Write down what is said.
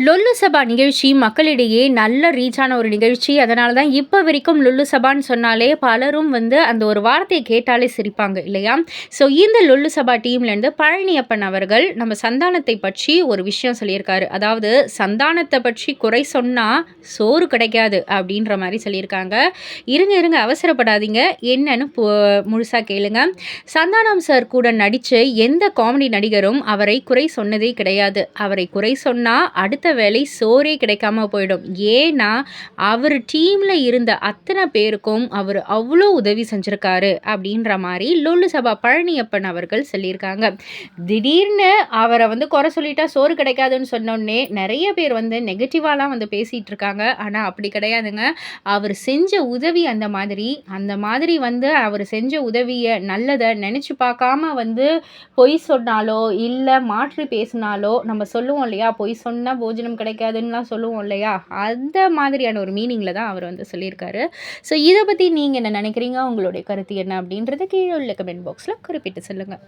லொல்லு சபா நிகழ்ச்சி மக்களிடையே நல்ல ரீச்சான ஒரு நிகழ்ச்சி. அதனால தான் இப்போ வரைக்கும் லொல்லு சபான்னு சொன்னாலே பலரும் வந்து அந்த ஒரு வார்த்தையை கேட்டாலே சிரிப்பாங்க இல்லையா? ஸோ இந்த லொல்லு சபா டீம்லேருந்து பழனியப்பன் அவர்கள் நம்ம சந்தானத்தை பற்றி ஒரு விஷயம் சொல்லியிருக்காரு. அதாவது சந்தானத்தை பற்றி குறை சொன்னால் சோறு கிடைக்காது அப்படின்ற மாதிரி சொல்லியிருக்காங்க. இருங்க இருங்க அவசரப்படாதீங்க. என்னன்னு முழுசாக கேளுங்க. சந்தானம் சார் கூட நடித்து எந்த காமெடி நடிகரும் அவரை குறை சொன்னதே கிடையாது. அவரை குறை சொன்னால் அடுத்த அடுத்த வேலை சோறே கிடைக்காம போயிடும். ஏன்னா அவர் டீமில் இருந்த அத்தனை பேருக்கும் அவர் அவ்வளோ உதவி செஞ்சுருக்காரு அப்படின்ற மாதிரி லொல்லு சபா பழனியப்பன் அவர்கள் சொல்லியிருக்காங்க. திடீர்னு அவரை வந்து குறை சொல்லிட்டா சோறு கிடைக்காதுன்னு சொன்னோடனே நிறைய பேர் வந்து நெகட்டிவாலாம் வந்து பேசிகிட்டு இருக்காங்க ஆனால் அப்படி கிடையாதுங்க. அவர் செஞ்ச உதவி அந்த மாதிரி அந்த மாதிரி வந்து அவர் செஞ்ச உதவியை நல்லதை நினச்சி பார்க்காம வந்து பொய் சொன்னாலோ இல்லை மாற்றி பேசினாலோ நம்ம சொல்லுவோம் இல்லையா? பொய் சொன்னால் போஜனம் கிடைக்காதுன்னுலாம் சொல்லுவோம் இல்லையா? அந்த மாதிரியான ஒரு மீனிங்கில் தான் அவர் வந்து சொல்லியிருக்காரு. ஸோ இதை பற்றி நீங்கள் என்ன நினைக்கிறீங்க? உங்களுடைய கருத்து என்ன அப்படின்றத கீழே உள்ள கமெண்ட் பாக்ஸில் குறிப்பிட்டு சொல்லுங்கள்